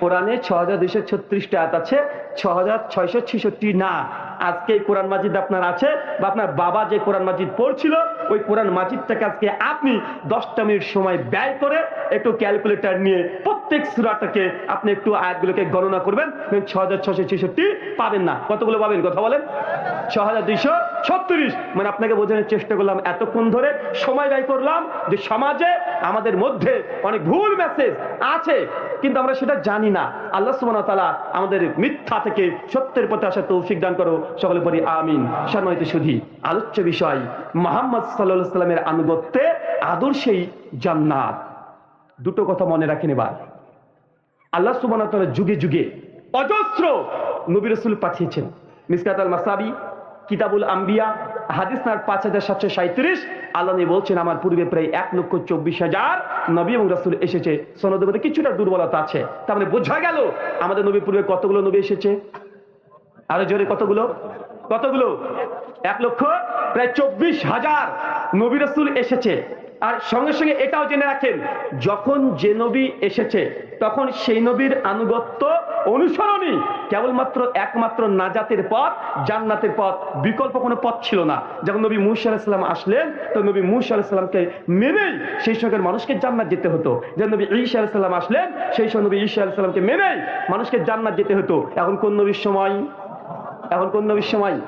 কোরআনে ছ হাজার দুইশো ছত্রিশটা আয়াত আছে ছ হাজার ছয়শো ছেষট্টি না। আজকে এই কোরআন মাজিদ আপনার আছে বা আপনার বাবা যে কোরআন মাজিদ পড়ছিল, ওই কোরআন মাজিদটাকে আজকে আপনি দশটা মিনিট সময় ব্যয় করে একটু ক্যালকুলেটার নিয়ে প্রত্যেক সুরাটাকে আপনি একটু আয়াতগুলোকে গণনা করবেন ছ হাজার ছশো ছেষট্টি পাবেন না। কতগুলো পাবেন? কথা বলেন। ছ হাজার মানে আপনাকে বোঝানোর চেষ্টা করলাম এতক্ষণ ধরে, সময় ব্যয় করলাম যে সমাজে আমাদের মধ্যে অনেক ভুল মেসেজ আছে, কিন্তু আমরা সেটা জানি না। আল্লাহ তাআলা আমাদের মিথ্যা থেকে সত্যের পথে আসার তৌফিক দান করো, সকলে পরি আমিন। সম্মানিত আলোচ্য বিষয়, মোহাম্মদ সাল্লামের আনুগত্যে আদর্শেই জান্নাত। দুটো কথা মনে রাখেন এবার। আল্লাহ যুগে যুগে অজস্র নবী রাসূল পাঠিয়েছেন। মিসকাত আল মাসাবি কিতাবুল আম্বিয়া, হাদিস নার পাঁচ হাজার সাতশো সাঁত্রিশ আল্লাহ বলছেন, আমার পূর্বে প্রায় এক লক্ষ চব্বিশ হাজার নবী এবং রাসুল এসেছে। সনদের মধ্যে কিছুটা দুর্বলতা আছে। তার মানে বোঝা গেল, আমাদের নবী পূর্বে কতগুলো নবী এসেছে? আরও জোরে, কতগুলো? কতগুলো? এক লক্ষ প্রায় চব্বিশ হাজার নবী রাসুল এসেছে। আর সঙ্গে সঙ্গে এটাও জেনে রাখেন, যখন যে নবী এসেছে, তখন সেই নবীর আনুগত্য অনুসরণই কেবলমাত্র একমাত্র নাজাতের পথ, জান্নাতের পথ। বিকল্প কোনো পথ ছিল না। যখন নবী মুসা আলাহিসাল্লাম আসলেন তো নবী মুসা আলাহিসাল্লামকে মেনেই সেই সঙ্গে মানুষকে জান্নাত যেতে হতো। যখন নবী ঈসা আলাহিসাল্লাম আসলেন, সেই সঙ্গে নবী ঈসা আলাহিসাল্লামকে মেনেই মানুষকে জান্নাত যেতে হতো। এখন কোন নবীর সময়? এখন কোন নবীর সময়?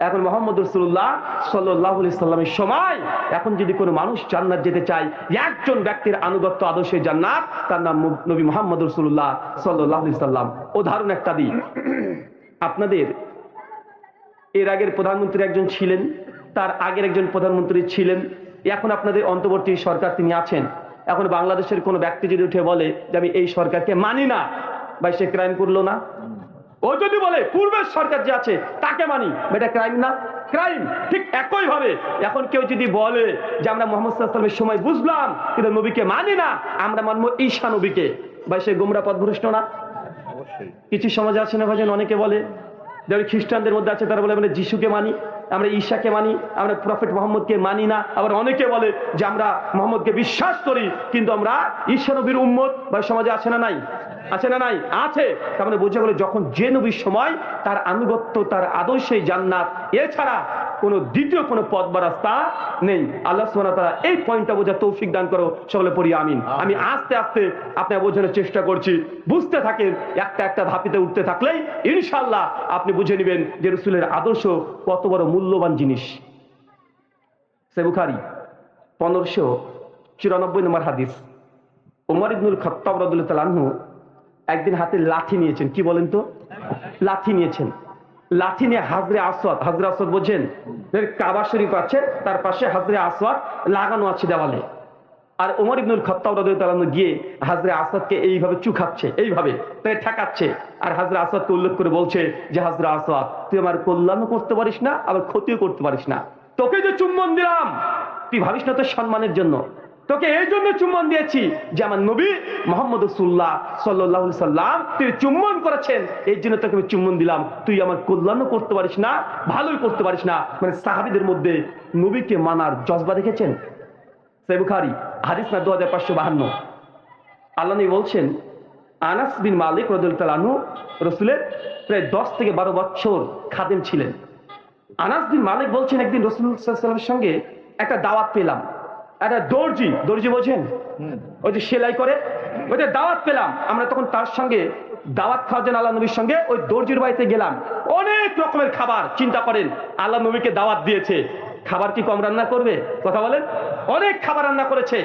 এখন মোহাম্মদ রসুল্লাহ সাল্লাহ সাল্লামের সময়, এখন যদি কোনো মানুষ জান্নাত যেতে চায়, একজন ব্যক্তির আনুগত্য আদর্শে জান্নাত, তার নাম নবী মোহাম্মদ রসুল্লাহ সাল্লাহ সাল্লাম। উদাহরণ একটা দিই। আপনাদের, এর আগের প্রধানমন্ত্রী একজন ছিলেন, তার আগের একজন প্রধানমন্ত্রী ছিলেন, এখন আপনাদের অন্তর্বর্তী সরকার তিনি আছেন। এখন বাংলাদেশের কোনো ব্যক্তি যদি উঠে বলে যে, আমি এই সরকারকে মানি না বা সে ক্রাইম করল না? ও যদি বলে পূর্বের সরকার যে আছে তাকে মানি। এটা ক্রাইম না। ক্রাইম ঠিক একইভাবে। এখন কেউ যদি বলে যে আমরা মোহাম্মদ সাল্লামের সময় বুঝলাম কিন্তু নবীকে মানি না আমরা মানবো ঈশা নবীকে। বা সে গোমরা পথভ্রষ্ট না? অবশ্যই। কিছু সমাজে আছে না ভাজন অনেকে বলে যেমন খ্রিস্টানদের মধ্যে আছে তারা বলে মানে যিশুকে মানি। আমরা ঈশাকে মানি, আমরা প্রফেট মোহাম্মদকে মানি না। আবার অনেকে বলে যে আমরা মোহাম্মদকে বিশ্বাস করি, কিন্তু আমরা ঈশা নবীর উম্মত বা সমাজে আছে না নাই? আছে না নাই? আছে। তার মানে বোঝা গেল যখন যে নবীর সময় তার আনুগত্য, তার আদর্শে জান্নাত। এছাড়া কোনো দ্বিতীয় কোনো পথ বা রাস্তা নেই। আল্লাহ ওয়া তাআলা এই পয়েন্টটা বোঝার তৌফিক দান করো সকলে পড়ি আমিন। আমি আস্তে আস্তে আপনার বোঝানোর চেষ্টা করছি। বুঝতে থাকেন একটা একটা ধাপিতে উঠতে থাকলেই ইনশাল্লাহ আপনি বুঝে নেবেন যে রসুলের আদর্শ কত বড় মূল্যবান জিনিস। সে বুখারি পনেরোশো চুরানব্বই নম্বর হাদিস। ওমর ইবনুল খত্তাব রদুল্লাহ তালাহু একদিন হাতে লাঠি নিয়েছেন। কি বলেন তো? লাঠি নিয়েছেন। লাঠি নিয়ে হাজরে আসওয়াদ। হাজরে আসওয়াদ বোঝেন কাবা শরীফ আছে, তার পাশে হাজরে আসওয়াদ লাগানো আছে দেওয়ালে। আর ওমর ইবনুল খত্তাব রাদিয়াল্লাহু গিয়ে হাজরে আসাদকে এইভাবে চুখাচ্ছে, এইভাবে, তাই ঠেকাচ্ছে। আর হাজরে আসাদকে উল্লেখ করে বলছে যে, হাজরে আসাদ তুই আমার কল্যাণও করতে পারিস না, আবার ক্ষতিও করতে পারিস না। তোকে যে চুম্বন দিলাম, তুই ভাবিস না তোর সম্মানের জন্য? তোকে এই জন্য চুম্বন দিয়েছি যে আমার নবী মোহাম্মদ রসুল্লাহ সাল্লাহ সাল্লাম তুই চুম্বন করেছেন। এই জন্য তোকে আমি চুম্বন দিলাম। তুই আমার কল্যাণও করতে পারিস না, ভালোই করতে পারিস না। মানে সাহাবিদের মধ্যে নবীকে মানার জজবা দেখেছেন? সে বুখারি, হাদিস না দু হাজার পাঁচশো বাহান্ন। আল্লাহ বলছেন, আনাস বিন মালিক রদুল্লাহ রসুলের প্রায় দশ থেকে বারো বছর খাদেম ছিলেন। আনাস বিন মালিক বলছেন, একদিন রসুল সাল্লামের সঙ্গে একটা দাওয়াত পেলাম। একটা দর্জি দর্জি বোঝেন ওই যে সেলাই করে ওই যে দাওয়াত পেলাম। আমরা তখন তার সঙ্গে দাওয়াত খাওয়ার জন্য আল্লাহ নবীর সঙ্গে ওই দর্জির বাড়িতে গেলাম। অনেক রকমের খাবার চিন্তা করেন আল্লাহ নবীকে দাওয়াত দিয়েছে। খাবার কি কম রান্না করবে? কথা বলেন। অনেক খাবার রান্না করেছে।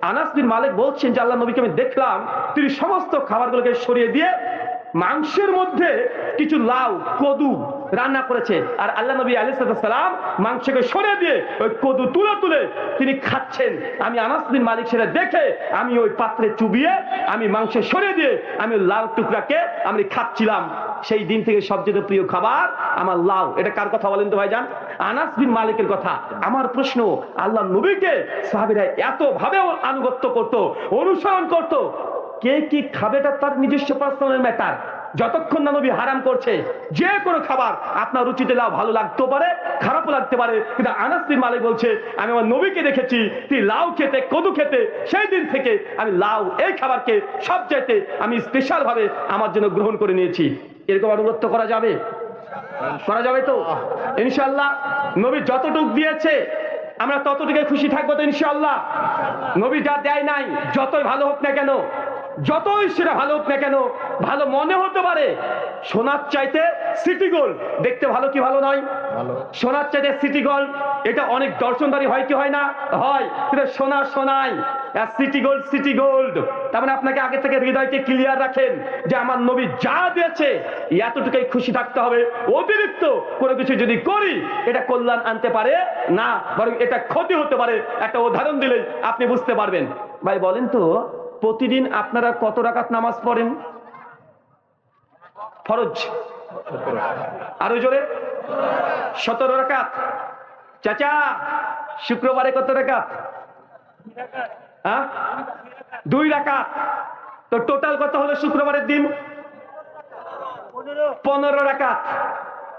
আনাস বিন মালিক বলছেন যে আল্লাহ নবীকে আমি দেখলাম তিনি সমস্ত খাবারগুলোকে সরিয়ে দিয়ে মাংসের মধ্যে কিছু লাউ কদু রান্না করেছে। আর আল্লাহ নবী আলি সালাম মাংসকে সরিয়ে দিয়ে ওই কদু তুলে তুলে তিনি খাচ্ছেন। আমি আনাস মালিক সেটা দেখে আমি ওই পাত্রে চুবিয়ে আমি মাংস সরিয়ে দিয়ে আমি লাউ টুকরাকে আমি খাচ্ছিলাম। সেই দিন থেকে সবচেয়ে প্রিয় খাবার আমার লাউ। এটা কার কথা বলেন তো ভাইজান? আনাস বিন মালিকের কথা। আমার প্রশ্ন, আল্লাহ নবীকে সাহাবিরা এত ভাবে আনুগত্য করত, অনুসরণ করত, কে কি খাবে এটা তার নিজস্ব পার্সোনাল ম্যাটার যতক্ষণ না নবী হারাম করছে, যে কোনো খাবার আপনার রুচিতে লাউ ভালো লাগতে পারে, খারাপও লাগতে পারে। কিন্তু আনাস মালিক বলছে, আমি আমার নবীকে দেখেছি তুই লাউ খেতে, কদু খেতে, সেই দিন থেকে আমি লাউ, এই খাবারকে সব চাইতে আমি স্পেশাল ভাবে আমার জন্য গ্রহণ করে নিয়েছি। এরকম আনুগত্য করা যাবে? করা যাবে তো? ইনশাল্লাহ নবী যতটুক দিয়েছে, আমরা ততটুকু খুশি থাকব তো ইনশাল্লাহ নবী যা দেয় নাই, যতই ভালো হোক না কেন যতই সেটা ভালো হোক না কেন ভালো মনে হতে পারে। সোনার চাইতে সিটি গোল্ড দেখতে ভালো কি ভালো নয়? সোনার চাইতে সিটি গোল্ড এটা অনেক দর্শনদারি হয় কি হয় না? হয়। কিন্তু সোনা সোনাই সিটি গোল্ড সিটি গোল্ড। তার মানে আপনাকে আগে থেকে হৃদয়কে ক্লিয়ার রাখেন যে আমার নবী যা দিয়েছে এতটুকুই খুশি থাকতে হবে। অতিরিক্ত কোনো কিছু যদি করি এটা কল্যাণ আনতে পারে না বরং এটা ক্ষতি হতে পারে। একটা উদাহরণ দিলেই আপনি বুঝতে পারবেন। ভাই বলেন তো প্রতিদিন আপনারা কত রাকাত নামাজ পড়েন? ফরজ। আরও জোরে। সতেরো রাকাত। চাচা, শুক্রবারে কত রাকাত? হ্যাঁ? দুই রাকাত। তো টোটাল কত হলো শুক্রবারের দিন? পনেরো রাকাত।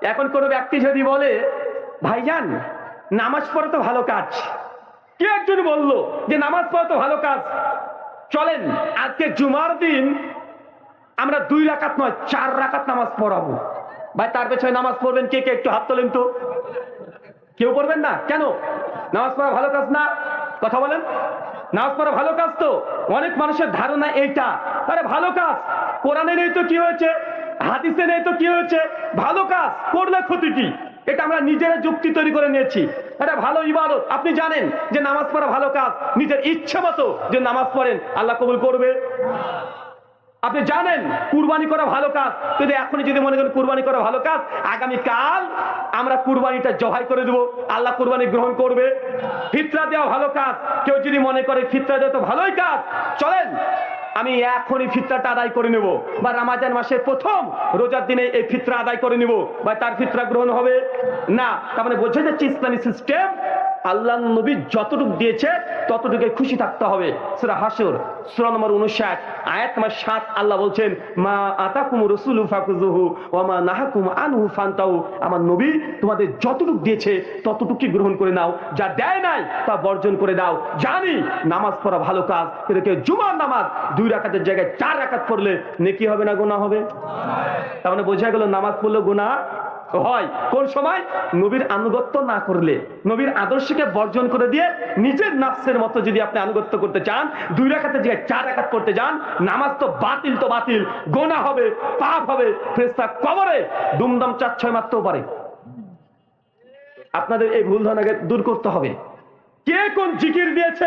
এখন কোনো ব্যক্তি যদি বলে, ভাইজান, নামাজ পড়া তো ভালো কাজ। কে একজন বলল যে, নামাজ পড়া তো ভালো কাজ। চলেন, আজকে জুমার দিন আমরা দুই রাকাত নয়, চার রাকাত নামাজ পড়াবো। ভাই, তার পেছনে নামাজ পড়বেন কে কে? একটু হাত তোলেন তো। কেউ পড়বেন না? কেন? নামাজ পড়া ভালো কাজ না? কথা বলেন। নামাজ পড়া ভালো কাজ তো? অনেক মানুষের ধারণা এইটা। আরে, ভালো কাজ। কোরআনে নেই তো কি হয়েছে? হাদিসে নেই তো কি হয়েছে? ভালো কাজ। করলে ক্ষতি কি? এটা আমরা নিজেরা যুক্তি তৈরি করে নিয়েছি। এটা ভালো ইবাদত। আপনি জানেন যে নামাজ পড়া ভালো কাজ। নিজের ইচ্ছে মতো যে নামাজ পড়েন, আল্লাহ কবুল করবে। আপনি জানেন, কুরবানি করা ভালো কাজ। কিন্তু এখনই যদি মনে করেন কুরবানি করা ভালো কাজ আগামী কাল আমরা কুরবানিটা জবাই করে দেবো। আল্লাহ কুরবানি গ্রহণ করবে। ফিতরা দেওয়া ভালো কাজ। কেউ যদি মনে করে ফিতরা দেওয়া তো ভালোই কাজ। চলেন আমি এখনই ফিতরাটা আদায় করে নেব। বা রামাজান মাসের প্রথম রোজার দিনে এই ফিতরা আদায় করে নেব। বা তার ফিতরা গ্রহণ হবে? না। তার মানে বোঝা যাচ্ছে ইসলামী সিস্টেম আল্লাহ নবী যতটুকু দিয়েছে, ততটুকু খুশি থাকতে হবে। সুরা হাসর, সুরা নম্বর উনষাট আয়াত নম্বর সাত, আল্লাহ বলছেন, মা আতাকুম রসুলু ফাকুজুহু ওয়া মা নাহাকুম আনহু ফান্তাউ। আমার নবী তোমাদের যতটুকু দিয়েছে, ততটুকুই গ্রহণ করে নাও। যা দেয় নাই, তা বর্জন করে দাও। জানি, নামাজ পড়া ভালো কাজ, কিন্তু কেউ জুমার নামাজ দুই রাকাতের জায়গায় চার রাকাত পড়লে নেকি হবে না গোনা হবে? তার মানে বোঝা গেল, নামাজ পড়লে গুনাহ হয়। কোন সময়? নবীর আনুগত্য না করলে। নবীর আদর্শকে বর্জন করে দিয়ে নিজের নাফসের মতো যদি আপনি আনুগত্য করতে চান, দুই রাখাতে যে চার রাখাত করতে যান, নামাজ তো বাতিল তো বাতিল, গোনা হবে, পাপ হবে, ফেরেশতা কবরে দুমদাম চার, ছয় মারতেও পারে। আপনাদের এই ভুল ধারণাকে দূর করতে হবে। কে কোন জিকির দিয়েছে?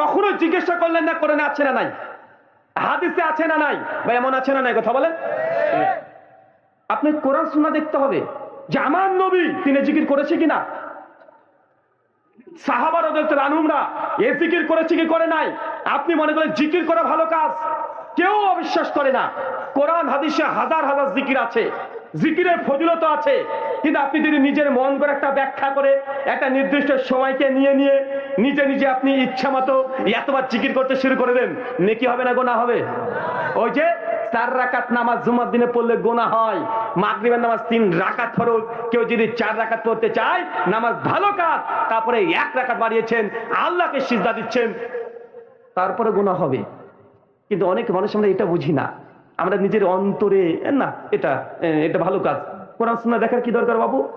কখনো জিজ্ঞাসা করলেন না, করে না, আছে না নাই? হাদিসে আছে না নাই? বা এমন আছে না নাই? কথা বলেন। আপনি কোরআন শোনা দেখতে হবে যে আমার নবী তিনি জিকির করেছে কিনা। সাহাবার রানুমরা এ জিকির করেছে কি করে নাই? আপনি মনে করেন জিকির করা ভালো কাজ? কেউ অবিশ্বাস করে না। কোরআন হাদিসে হাজার হাজার জিকির আছে, জিকিরের ফজিলত আছে, কিন্তু আপনি যদি নিজের মন করে একটা ব্যাখ্যা করে একটা নির্দিষ্ট সময়কে নিয়ে নিয়ে নিজে নিজে আপনি ইচ্ছা মতো এতবার জিকির করতে শুরু করে দেন, নেকি হবে না গোনা হবে? ওই যে চার রাকাত নামাজ জুমার দিনে পড়লে গোনা হয়। মাগরিবের নামাজ তিন রাকাত ফরজ। কেউ যদি চার রাকাত পড়তে চায়, নামাজ ভালো কাজ। তারপরে এক রাকাত বাড়িয়েছেন, আল্লাহকে সিজদা দিচ্ছেন। তারপরে গোনা হবে। কিন্তু অনেক মানুষ আমরা এটা বুঝি না। আমরা নিজের অন্তরে না, এটা এটা ভালো কাজ। কোরআন সুন্নাহ দেখার কি দরকার বাবু?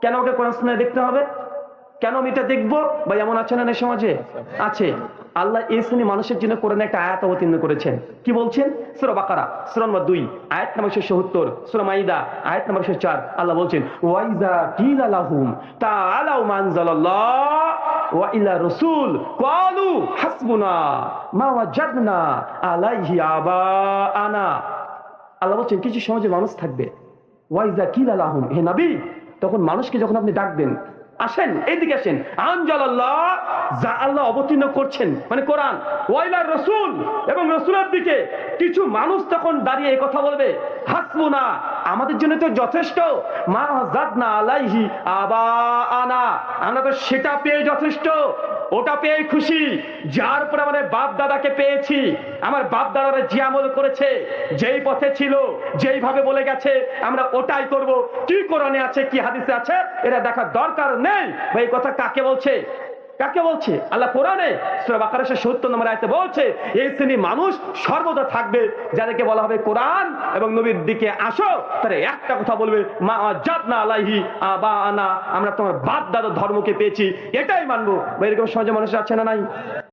কেন আমাকে কোরআন সুন্নাহ দেখতে হবে? কেন আমি এটা দেখব? বা এমন আছে না সমাজে? আছে। আল্লাহ এই শ্রেণি মানুষের জন্য কোরআন একটা আয়াত অবতীর্ণ করেছেন। কি বলছেন? সুরা বাকারা, সুরা নম্বর দুই, আয়াত নম্বর সত্তর, সুরা মাইদা, আয়াত নম্বর চার আল্লাহ বলছেন ওয়াইজা কিল আলাহুম তা আলাউ মানজালাল্লাহ রসুল কালু হাসবুনা মা ওয়াজাদনা আলাইহি আবাআনা। আল্লাহ বলছেন, কিছু সমাজে মানুষ থাকবে। ওয়াইজা কিল আলাহুম হে নবী, তখন মানুষকে যখন আপনি ডাকবেন আসেন, এইদিকে আসেন। আনজালাল্লাহ, যা আল্লাহ অবতীর্ণ করছেন মানে কোরআন ওয়াইলার রসুল, এবং রসুলের দিকে কিছু মানুষ তখন দাঁড়িয়ে কথা বলবে, হাসবুনা আমাদের জন্য তো যথেষ্ট। মা জাদনা আলাইহি আবা আনা আমরা তো সেটা পেয়ে যথেষ্ট, ওটা পেয়ে খুশি। যার উপর আমাদের বাপ দাদাকে পেয়েছি, আমার বাপ দাদারা যে আমল করেছে, যেই পথে ছিল, যেইভাবে বলে গেছে, আমরা ওটাই করব। কি কোরআনে আছে, কি হাদিসে আছে, এটা দেখার দরকার নেই। ভাই কথা কাকে বলছে? কাকে বলছে? আল্লাহ কোরআনে সত্য নম্বর আয়তে বলছে, এই শ্রেণি মানুষ সর্বদা থাকবে যাদেরকে বলা হবে কোরআন এবং নবীর দিকে আসো। তারা একটা কথা বলবে, মা জাতনা আলাইহি আবা আনা আমরা তোমার বাপ দাদার ধর্মকে পেয়েছি, এটাই মানবো। এরকম সমাজে মানুষ আছে না নাই?